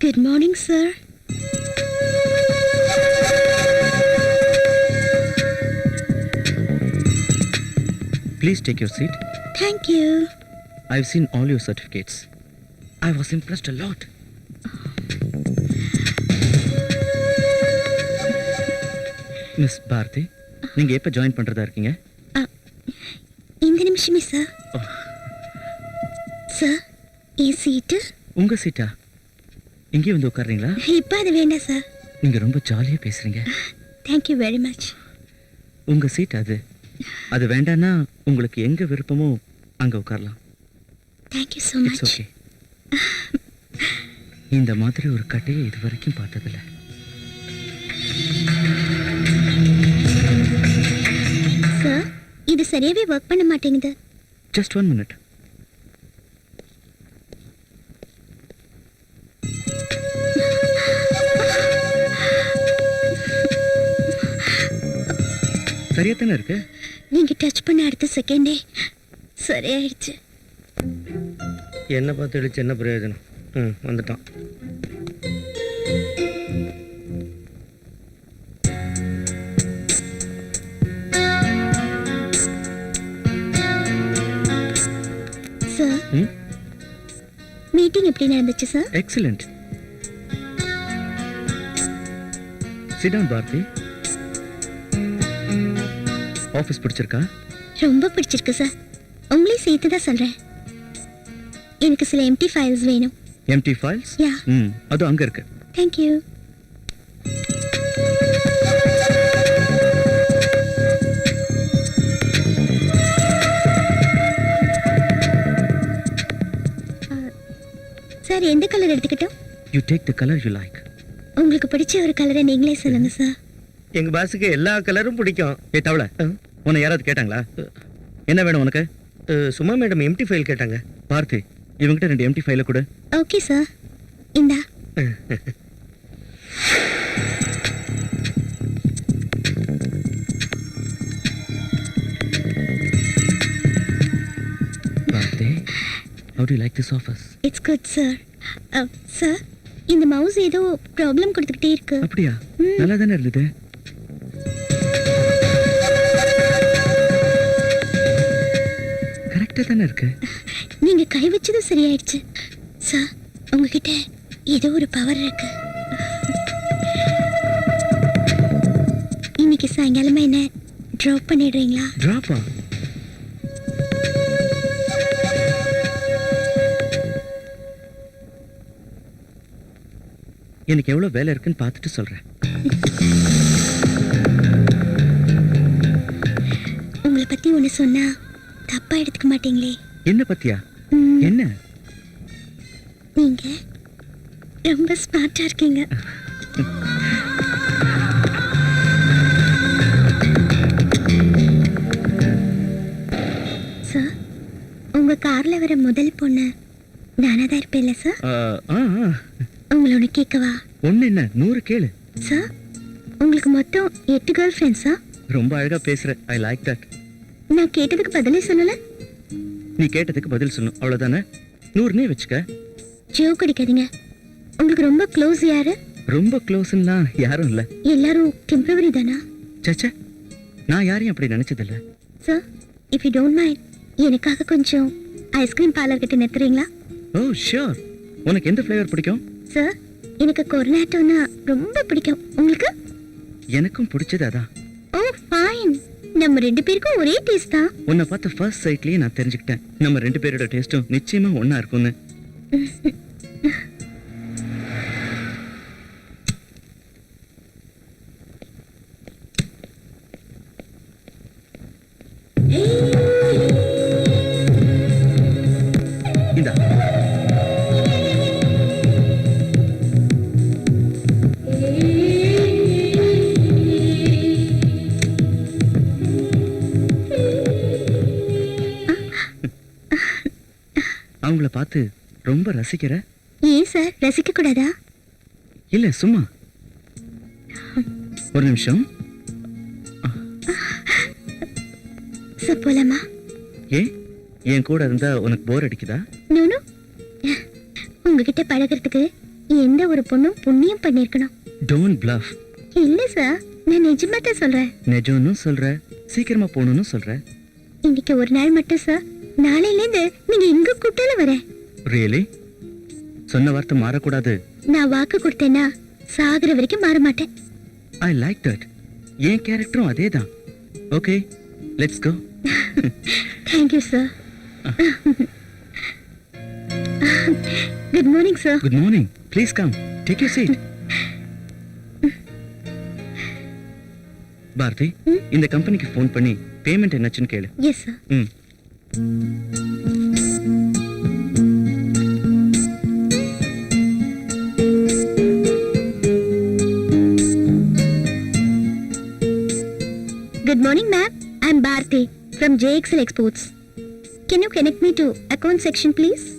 Good morning sir Please take your seat. Thank you I've seen all your certificates. I was impressed a lot. Miss Bharathi நீங்க எப்ப join பண்றதா இருக்கீங்க இந்த நிமிஷமே sir Oh. Sir என் seat உங்க சீட்டா இங்கே வந்து உட்கார்றீங்களா? இப்போ அது வேண்டாம் சார் நீங்க ரொம்ப ஜாலியா பேசுறீங்க. தேங்க்யூ வெரி மச் உங்க சீட் அது. அது வேண்டான்னா உங்களுக்கு எங்க விருப்பமோ அங்க உட்காரலாம். தேங்க்யூ ஸோ மச் ஓகே இந்த மாதிரி ஒரு கட்டையை இது வரைக்கும் பார்த்ததில்ல. சார் இது சரியாவே ஒர்க் பண்ண மாட்டேங்குது. ஜஸ்ட் ஒன் மினிட் சரியா தானே இருக்கு? நீங்க டச் பண்ண அடுத்த செகண்டே சரியாயிடுச்சு. என்ன பார்த்து இழிச்சு என்ன பிரயோஜனம்? ம் வந்துட்டான். சார் ம்? மீட்டிங் எப்படி நடந்துச்சு சார் எக்ஸலண்ட் சிடான் பாரதி ஆஃபீஸ் பிடிச்சிருக்கா? ரொம்ப பிடிச்சிருக்கு சார் உங்களையும் சேர்த்து தான் சொல்றேன். எனக்கு சில எம்டி ஃபைல்ஸ் வேணும். எம்டி ஃபைல்ஸ் யா ம் அது அங்க இருக்கு. தேங்க்யூ சார் எந்த கலர் எடுத்துக்கிட்டோம்? You take the colour you like உங்களுக்கு பிடிச்ச ஒரு கலரை நீங்களே சொல்லுங்க சார் எங்கள் பாஸுக்கு எல்லா கலரும் பிடிக்கும். ஏ தவளை. உன்னை யாராவது கேட்டாங்களா? என்ன வேணும் உனக்கு? சும்மா மேடம் எம்டி ஃபைல் கேட்டாங்க. பார்த்தி இவங்கிட்ட ரெண்டு எம்டி ஃபைல கொடு. ஓகே சார் இந்தா. பார்த்தி how do you like this office? It's good sir sir இந்த மவுஸ் ஏதோ ப்ராப்ளம் கொடுத்துக்கிட்டே இருக்கு. அப்படியா? ம். நல்லா தானே இருந்தது? கரெக்டா தானே இருக்கு? நீங்க கை வச்சதும் சரியாயிடுச்சு. சார் உங்ககிட்ட ஏதோ ஒரு பவர் இருக்கு. இன்னைக்கு சாயங்காலமா என்ன ட்ராப் பண்ணிடுறீங்களா? டிராப்பா எனக்கு எவ்வளவு வேலை இருக்குன்னு பார்த்துட்டு சொல்றேன். உங்களை பத்தி ஒன்று சொன்னா தப்பா எடுத்துக்க மாட்டீங்களே. என்ன பத்தியா? என்ன? நீங்க ரொம்ப ஸ்மார்ட்டா இருக்கீங்க. சார் உங்க கார்ல வர முதல் பொண்ணு நானா தான் இருப்பேன்ல சார். உங்களை ஒன்று கேட்கவா? ஒண்ணு என்ன? நூறு கேளு. சார் உங்களுக்கு மொத்தம் எட்டு கேர்ள் ஃப்ரெண்ட்ஸா ரொம்ப அழகா பேசுற. ஐ லைக் தட் நான் கேட்டதுக்கு பதிலே சொல்லல. நீ கேட்டதுக்கு பதில் சொல்லணும். அவ்வளவுதானே? நூறுனே வச்சுக்க. ஜோக் அடிக்காதீங்க. உங்களுக்கு ரொம்ப க்ளோஸ் யாரு? ரொம்ப க்ளோஸ்லாம் யாரும் இல்ல. எல்லாரும் டெம்பரவரி தானா? சச்சா நான் யாரையும் அப்படி நினைச்சதில்ல. Sir if you don't mind எனக்காக கொஞ்சம் ஐஸ்கிரீம் பார்லர் கிட்ட நிறுத்துறீங்களா? ஓ ஷியோர் உனக்கு எந்த ஃப்ளேவர் பிடிக்கும்? சார் எனக்கு கொர்னாட்டோன்னா ரொம்ப பிடிக்கும். உங்களுக்கு? எனக்கும் பிடிச்சது அதான். நம்ம ரெண்டு பேருக்கும் ஒரே டேஸ்ட் தான். உன்னை பார்த்த ஃபர்ஸ்ட் சைட்லயே நான் தெரிஞ்சுக்கிட்டேன். நம்ம ரெண்டு பேரோட டேஸ்டும் நிச்சயமா ஒண்ணா இருக்கும்னு. அவங்கள பார்த்து ரொம்ப ரசிக்கிற? ஏன் சார் ரசிக்க கூடாதா? இல்ல சும்மா. ஒரு நிமிஷம். சார் போலாமா? ஏன்? என் கூட இருந்தா உனக்கு போர் அடிக்குதா? நோனோ உங்ககிட்ட பழகிறதுக்கு எந்த ஒரு பொண்ணும் புண்ணியம் பண்ணிருக்கணும் டோன்ட் bluff. இல்ல சார் நான் நிஜமா தான் சொல்றேன். நிஜம்னு சொல்ற சீக்கிரமா போகணும்னு சொல்ற. இன்னைக்கு ஒரு நாள் மட்டும் சார் நாளையில இருந்து நீங்க எங்க கூப்பிட்டாலும் வரேன். ரியலி சொன்ன வார்த்தை மாறக்கூடாது. நான் வாக்கு கொடுத்தேன்னா சாகுற வரைக்கும் மாற மாட்டேன். ஐ லைக் தட் என் கேரக்டரும் அதே தான் okay let's go thank you sir good morning sir good morning please come take you seat Bharathi? இந்த கம்பெனிக்கு ஃபோன் பண்ணி பேமெண்ட் என்னாச்சுன்னு கேளு. எஸ் சார் ம் Good morning, ma'am. I'm Bharti from JXL Exports. Can you connect me to account section, please?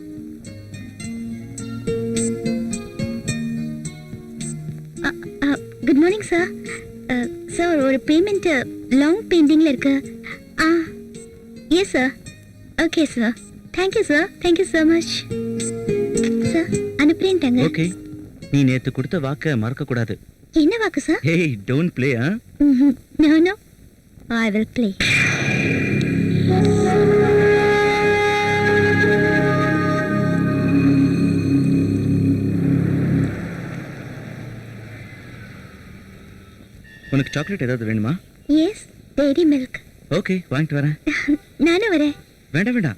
Uh, uh, good morning, sir. Uh, sir, ஒரு payment long பெண்டிங்ல இருக்கு ஆ yes sir okay sir thank you sir thank you so much sir அனுப்புறேன்ட்டாங்க okay நீ நேத்து கொடுத்த வாக்க மறக்க கூடாது. என்ன வாக்கு sir hey don't play ah no no I will play உனக்கு சாக்லேட் ஏதாவது வேணுமா? எஸ் டெய்ரி மில்க் ஓகே வாங்கிட்டு வரேன். நானும் வரேன். வேண்டாம் வேண்டாம்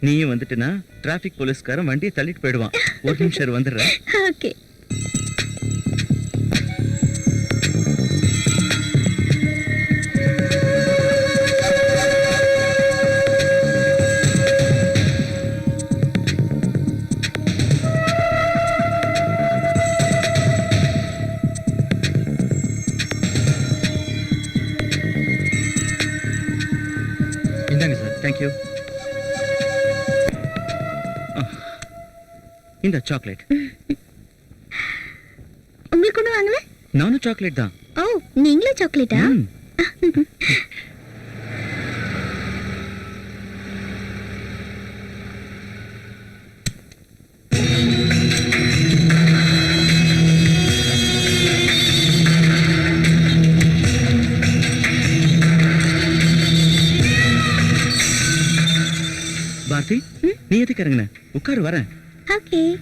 நீயும் வந்துட்டுனா டிராஃபிக் போலீஸ்காரன் வண்டியை தள்ளிட்டு போயிடுவான். ஒரு நிமிஷம் வந்துடுறேன். ஓகே இந்தாங்க சார் தேங்க்யூ இந்த சாக்லேட் உங்களுக்கு ஒன்றும் வாங்கல நானும் சாக்லேட் தான் ஓ நீங்களும் சாக்லேட்டா நீ எதுக்கு உட்காரு வரேன். ஓகே.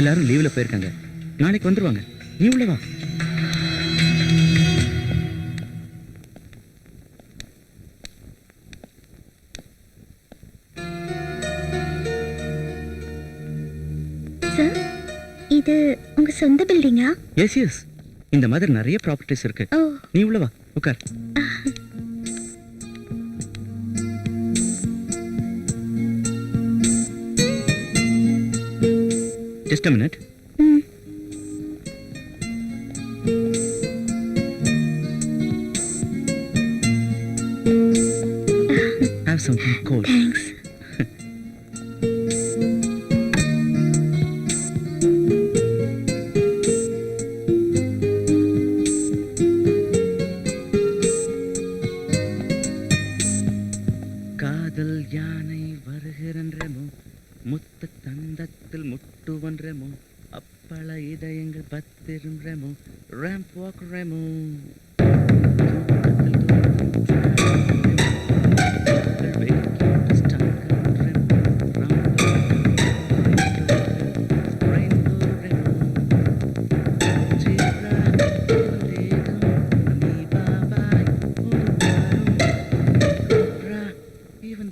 எல்லாரும் லீவ்ல போயிருக்காங்க. நாளைக்கு வந்துருவாங்க. நீ உள்ள வா. இது உங்க சொந்த பில்டிங்கா எஸ் எஸ் இந்த மாதிரி நிறைய ப்ராப்பர்ட்டிஸ் இருக்கு. நீ உள்ள வா. உட்கார். Just a minute. Mm. Have something cold.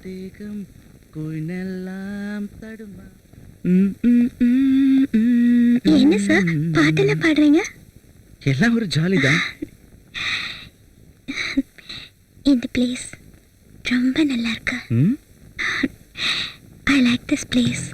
தேகம் கோயினெல்லாம் தடுமா என்ன சார்? பாட்டெல்லாம் பாடுறீங்க? எல்லாம் ஒரு ஜாலி தான் இந்த பிளேஸ் ரொம்ப நல்லா இருக்கு ஐ லைக் திஸ் பிளேஸ்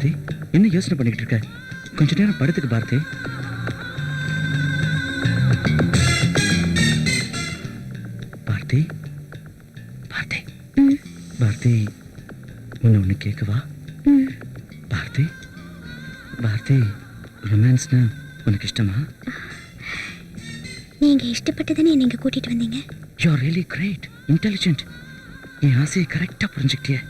என்ன பாரதி என்ன யோசனை பண்ணிக்கிட்டு இருக்க? கொஞ்ச நேரம் படுத்துக்கு பாரதி பாரதி பாரதி ம் பாரதி ஒன்று ஒன்று கேட்கவா? ம் பாரதி பாரதி ரொமான்ஸ்னா உனக்கு இஷ்டமா? நீங்க இஷ்டப்பட்டதானே என்னை இங்க கூட்டிட்டு வந்தீங்க? You are really great intelligent என் ஆசையை கரெக்டாக புரிஞ்சுக்கிட்டியே.